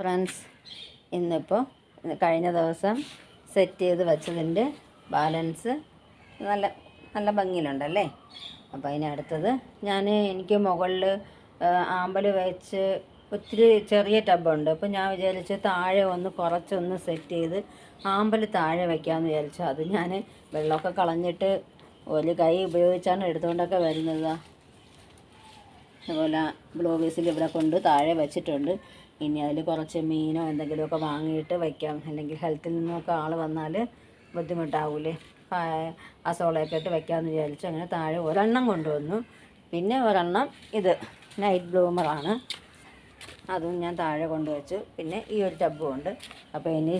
Friends ഇന്നിപ്പോൾ കഴിഞ്ഞ ദിവസം സെറ്റ് ചെയ്ത് വെച്ചതിന്റെ ബാലൻസ് നല്ല നല്ല ഭംഗിയിലുണ്ടല്ലേ? അപ്പോൾ അതിനടുത്തത് ഞാൻ എനിക്ക് മുകളിൽ ആമ്പൽ വെച്ച് ഒത്തിരി ചെറിയ ടബുണ്ട് അപ്പോൾ ഞാൻ വിചാരിച്ച് താഴെ ഒന്ന് കുറച്ചൊന്ന് സെറ്റ് ചെയ്ത് ആമ്പൽ താഴെ വയ്ക്കാമെന്ന് വിചാരിച്ചു. അത് ഞാൻ വെള്ളമൊക്കെ കളഞ്ഞിട്ട് ഒരു കൈ ഉപയോഗിച്ചാണ് എടുത്തുകൊണ്ടൊക്കെ വരുന്നത്. അതുപോലെ ബ്ലോഗീസിൽ ഇവിടെ കൊണ്ട് താഴെ വെച്ചിട്ടുണ്ട്. ഇനി അതിൽ കുറച്ച് മീനോ എന്തെങ്കിലുമൊക്കെ വാങ്ങിയിട്ട് വയ്ക്കാം. അല്ലെങ്കിൽ ഹെൽത്തിൽ നിന്നൊക്കെ ആൾ വന്നാൽ ബുദ്ധിമുട്ടാവൂലേ? ആ സോളയൊക്കെ ഇട്ട് വയ്ക്കാമെന്ന് വിചാരിച്ചു അങ്ങനെ താഴെ ഒരെണ്ണം കൊണ്ടുവന്നു. പിന്നെ ഒരെണ്ണം ഇത് നൈറ്റ് ബ്ലൂമറാണ് അതും ഞാൻ താഴെ കൊണ്ടുവച്ചു. പിന്നെ ഈ ഒരു ടബും ഉണ്ട്. അപ്പോൾ ഇനി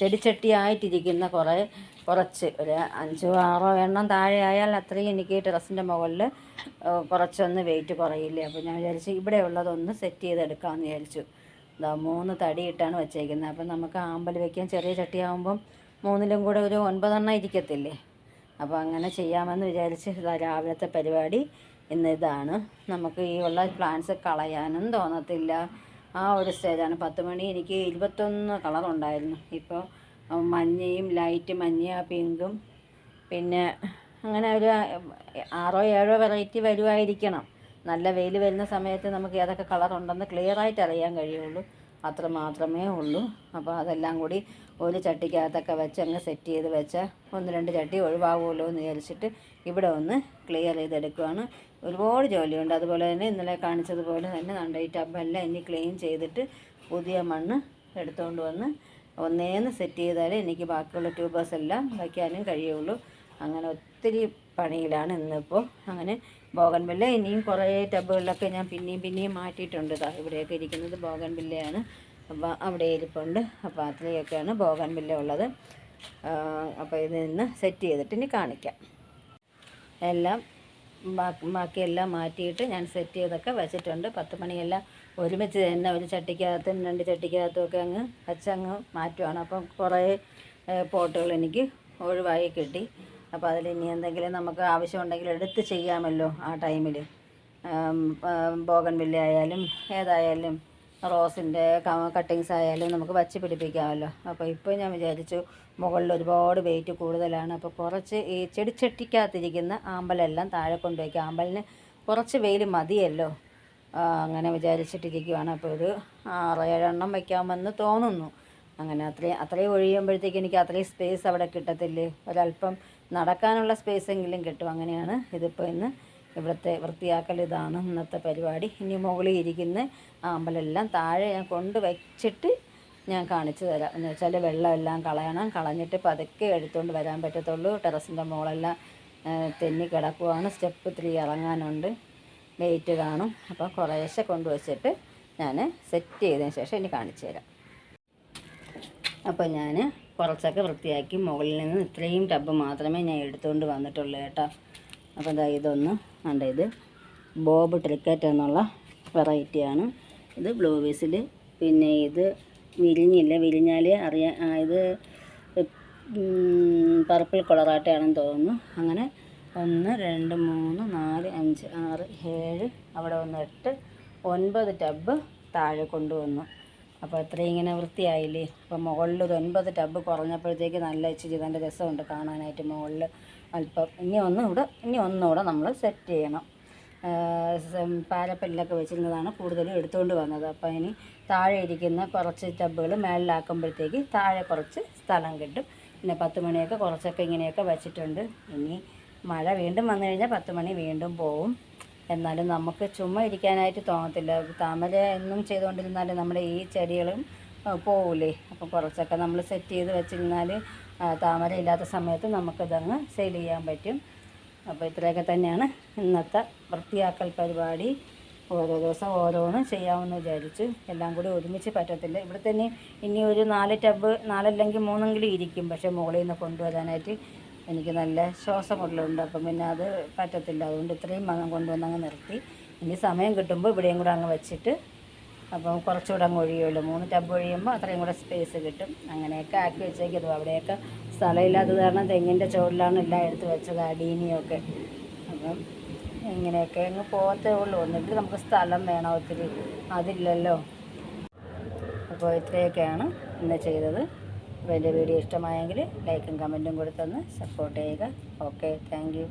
ചെടിച്ചട്ടിയായിട്ടിരിക്കുന്ന കുറേ കുറച്ച് ഒരു അഞ്ചോ ആറോ എണ്ണം താഴെ ആയാൽ അത്രയും എനിക്ക് ടെറസിന്റെ മുകളിൽ കുറച്ചൊന്ന് വെയിറ്റ് കുറയില്ലേ? അപ്പോൾ ഞാൻ വിചാരിച്ചു ഇവിടെ ഉള്ളതൊന്ന് സെറ്റ് ചെയ്തെടുക്കാമെന്ന് വിചാരിച്ചു. മൂന്ന് തടിയിട്ടാണ് വെച്ചേക്കുന്നത്. അപ്പം നമുക്ക് ആമ്പൽ വയ്ക്കാൻ ചെറിയ ചട്ടിയാകുമ്പം മൂന്നിലും കൂടെ ഒരു ഒൻപതെണ്ണം ഇരിക്കത്തില്ലേ? അപ്പോൾ അങ്ങനെ ചെയ്യാമെന്ന് വിചാരിച്ച് രാവിലത്തെ പരിപാടി ഇന്നിതാണ് നമുക്ക് ഈ ഉള്ള പ്ലാന്റ്സ് കളയാനും തോന്നത്തില്ല. ആ ഒരു സ്റ്റേജാണ് പത്ത് മണി എനിക്ക് ഇരുപത്തൊന്ന് കളറുണ്ടായിരുന്നു ഇപ്പോൾ മഞ്ഞയും ലൈറ്റ് മഞ്ഞ പിങ്കും. പിന്നെ അങ്ങനെ ഒരു ആറോ ഏഴോ വെറൈറ്റി വരുമായിരിക്കണം നല്ല വെയിൽ വരുന്ന സമയത്ത് നമുക്ക് ഏതൊക്കെ കളറുണ്ടെന്ന് ക്ലിയറായിട്ട് അറിയാൻ കഴിയുള്ളൂ. അത്ര മാത്രമേ ഉള്ളൂ. അപ്പോൾ അതെല്ലാം കൂടി ഒരു ചട്ടിക്കകത്തൊക്കെ വെച്ച് അങ്ങ് സെറ്റ് ചെയ്ത് വെച്ചാൽ ഒന്ന് രണ്ട് ചട്ടി ഒഴിവാകുമല്ലോ എന്ന് വിചാരിച്ചിട്ട് ഇവിടെ ഒന്ന് ക്ലിയർ ചെയ്തെടുക്കുകയാണ് ഒരുപാട് ജോലിയുണ്ട്. അതുപോലെ തന്നെ ഇന്നലെ കാണിച്ചതുപോലെ തന്നെ നമ്മുടെ ഈ ടബെല്ലാം ഇനി ക്ലീൻ ചെയ്തിട്ട് പുതിയ മണ്ണ് എടുത്തുകൊണ്ട് വന്ന് ഒന്നേന്ന് സെറ്റ് ചെയ്താലേ എനിക്ക് ബാക്കിയുള്ള ട്യൂബേഴ്സ് എല്ലാം വയ്ക്കാനും കഴിയുള്ളൂ. അങ്ങനെ ഒത്തിരി പണിയിലാണ് ഇന്നിപ്പോൾ അങ്ങനെ ബോഗൻവില്ല ഇനിയും കുറേ ടബുകളിലൊക്കെ ഞാൻ പിന്നെയും പിന്നെയും മാറ്റിയിട്ടുണ്ട് ഇവിടെയൊക്കെ ഇരിക്കുന്നത് ബോഗൻവില്ലയാണ് അപ്പോൾ അവിടെ ഇരിപ്പുണ്ട്. അപ്പോൾ അത്രയൊക്കെയാണ് ബോഗൻവില്ല ഉള്ളത്. അപ്പോൾ ഇത് നിന്ന് സെറ്റ് ചെയ്തിട്ട് ഇനി കാണിക്കാം. എല്ലാം ബാക്കി ബാക്കിയെല്ലാം മാറ്റിയിട്ട് ഞാൻ സെറ്റ് ചെയ്തൊക്കെ വെച്ചിട്ടുണ്ട്. പത്ത് മണിയെല്ലാം ഒരുമിച്ച് തന്നെ ഒരു ചട്ടിക്കകത്തും രണ്ട് ചട്ടിക്കകത്തും ഒക്കെ അങ്ങ് വെച്ചങ്ങ് മാറ്റുവാണ്. അപ്പം കുറേ പോട്ടുകൾ എനിക്ക് ഒഴിവായി കിട്ടി. അപ്പോൾ അതിൽ ഇനി എന്തെങ്കിലും നമുക്ക് ആവശ്യമുണ്ടെങ്കിൽ എടുത്ത് ചെയ്യാമല്ലോ ആ ടൈമിൽ. ബോഗൻ വില്ല ആയാലും ഏതായാലും റോസിന്റെ കട്ടിങ്സ് ആയാലും നമുക്ക് വച്ച് പിടിപ്പിക്കാമല്ലോ. അപ്പോൾ ഇപ്പോൾ ഞാൻ വിചാരിച്ചു മുകളിൽ ഒരുപാട് വെയിറ്റ് കൂടുതലാണ്. അപ്പോൾ കുറച്ച് ഈ ചെടിച്ചട്ടിക്കകത്തിരിക്കുന്ന ആമ്പലെല്ലാം താഴെ കൊണ്ടുപോയി. ആമ്പലിന് കുറച്ച് വെയിൽ മതിയല്ലോ. അങ്ങനെ വിചാരിച്ചിട്ടിരിക്കുവാണ്. അപ്പോൾ ഒരു ആറ് ഏഴെണ്ണം വയ്ക്കാമെന്ന് തോന്നുന്നു. അങ്ങനെ അത്രയും അത്രയും ഒഴിയുമ്പോഴത്തേക്ക് എനിക്ക് അത്രയും സ്പേസ് അവിടെ കിട്ടത്തില്ലേ? ഒരല്പം നടക്കാനുള്ള സ്പേസ് എങ്കിലും കിട്ടും. അങ്ങനെയാണ് ഇതിപ്പോൾ ഇന്ന് ഇവിടുത്തെ വൃത്തിയാക്കൽ ഇതാണ് ഇന്നത്തെ പരിപാടി. ഇനി മുകളിൽ ഇരിക്കുന്ന ആമ്പലെല്ലാം താഴെ ഞാൻ കൊണ്ട് വെച്ചിട്ട് ഞാൻ കാണിച്ചു തരാം. എന്ന് വെച്ചാൽ വെള്ളമെല്ലാം കളയണം. കളഞ്ഞിട്ട് പതുക്കെ എടുത്തുകൊണ്ട് വരാൻ പറ്റത്തുള്ളൂ. ടെറസിന്റെ മുകളെല്ലാം തെന്നി കിടക്കുവാണ്. Step three ഇറങ്ങാനുണ്ട്. വെയിറ്റ് കാണും. അപ്പോൾ കുറേശ്ശെ കൊണ്ടുവച്ചിട്ട് ഞാൻ സെറ്റ് ചെയ്തതിന് ശേഷം ഇനി കാണിച്ചു തരാം. അപ്പോൾ ഞാൻ കുറച്ചൊക്കെ വൃത്തിയാക്കി മുകളിൽ നിന്ന് ഇത്രയും ടബ് മാത്രമേ ഞാൻ എടുത്തുകൊണ്ട് വന്നിട്ടുള്ളൂ കേട്ടോ. അപ്പോൾ ഇതാ ഇതൊന്ന് ഉണ്ട് ഇത് ബോബ് ട്രിക്കറ്റ് എന്നുള്ള വെറൈറ്റിയാണ് ഇത് ബ്ലൂ വിസിൽ പിന്നെ ഇത് വിരിഞ്ഞില്ല വിരിഞ്ഞാൽ അറിയാൻ ഇത് പർപ്പിൾ കളറായിട്ടാണെന്ന് തോന്നുന്നു. അങ്ങനെ ഒന്ന് രണ്ട് മൂന്ന് നാല് അഞ്ച് ആറ് ഏഴ് അവിടെ ഒന്ന് എട്ട് ഒൻപത് ടബ് താഴെ കൊണ്ടുവന്നു. അപ്പോൾ അത്രയും ഇങ്ങനെ വൃത്തിയായില്ലേ? അപ്പോൾ മുകളിൽ ഒരു ഒൻപത് ടബ് കുറഞ്ഞപ്പോഴത്തേക്ക് നല്ല ഇച്ചിരി നല്ല രസമുണ്ട് കാണാനായിട്ട് മുകളിൽ അല്പം. ഇനി ഒന്നും കൂടെ ഇനി ഒന്നുകൂടെ നമ്മൾ സെറ്റ് ചെയ്യണം. പാരപ്പല്ലിലൊക്കെ വെച്ചിരുന്നതാണ് കൂടുതലും എടുത്തുകൊണ്ട് വന്നത്. അപ്പോൾ ഇനി താഴെ ഇരിക്കുന്ന കുറച്ച് ടബുകൾ മേളിലാക്കുമ്പോഴത്തേക്ക് താഴെ കുറച്ച് സ്ഥലം കിട്ടും. പിന്നെ പത്ത് മണിയൊക്കെ കുറച്ചൊക്കെ ഇങ്ങനെയൊക്കെ വെച്ചിട്ടുണ്ട്. ഇനി മഴ വീണ്ടും വന്നു കഴിഞ്ഞാൽ പത്ത് മണി വീണ്ടും പോവും. എന്നാലും നമുക്ക് ചുമ്മാ ഇരിക്കാനായിട്ട് തോന്നത്തില്ല. താമര എന്നും ചെയ്തുകൊണ്ടിരുന്നാൽ നമ്മുടെ ഈ ചെടികളും പോവില്ലേ പോവൂലേ. അപ്പോൾ കുറച്ചൊക്കെ നമ്മൾ സെറ്റ് ചെയ്ത് വെച്ചിരുന്നാൽ താമര ഇല്ലാത്ത സമയത്ത് നമുക്കിതങ്ങ് സെയിൽ ചെയ്യാൻ പറ്റും. അപ്പോൾ ഇത്രയൊക്കെ തന്നെയാണ് ഇന്നത്തെ വൃത്തിയാക്കൽ പരിപാടി. ഓരോ ദിവസം ഓരോന്നും ചെയ്യാമെന്ന് വിചാരിച്ചു. എല്ലാം കൂടി ഒരുമിച്ച് പറ്റത്തില്ല. ഇവിടെ തന്നെ ഇനി ഒരു നാല് ടബ് നാലല്ലെങ്കിൽ മൂന്നെങ്കിലും ഇരിക്കും. പക്ഷേ മുകളിൽ നിന്ന് കൊണ്ടുവരാനായിട്ട് എനിക്ക് നല്ല ശ്വാസമുള്ളുണ്ട്. അപ്പം പിന്നെ അത് പറ്റത്തില്ല. അതുകൊണ്ട് ഇത്രയും മണം കൊണ്ടുവന്ന് അങ്ങ് നിർത്തി. ഇനി സമയം കിട്ടുമ്പോൾ ഇവിടെയും കൂടെ അങ്ങ് വെച്ചിട്ട് അപ്പം കുറച്ചുകൂടെ അങ്ങ് ഒഴിയുള്ളൂ. മൂന്ന് ടബ് ഒഴിയുമ്പോൾ അത്രയും കൂടെ സ്പേസ് കിട്ടും. അങ്ങനെയൊക്കെ ആക്കി വെച്ചേക്കത് അവിടെയൊക്കെ സ്ഥലമില്ലാത്തത് കാരണം തെങ്ങിന്റെ ചുവട്ടിലാണ് എല്ലാം എടുത്ത് വെച്ചത് അടീനിയൊക്കെ. അപ്പം ഇങ്ങനെയൊക്കെ അങ്ങ് പോകത്തേ ഉള്ളൂ. എന്നിട്ട് നമുക്ക് സ്ഥലം വേണം ഒത്തിരി. അതില്ലല്ലോ. അപ്പോൾ ഇത്രയൊക്കെയാണ് ഇന്ന് ചെയ്തത്. അപ്പോൾ എന്റെ വീഡിയോ ഇഷ്ടമായെങ്കിൽ ലൈക്കും കമന്റും കൊടുത്തൊന്ന് സപ്പോർട്ട് ചെയ്യുക. Okay thank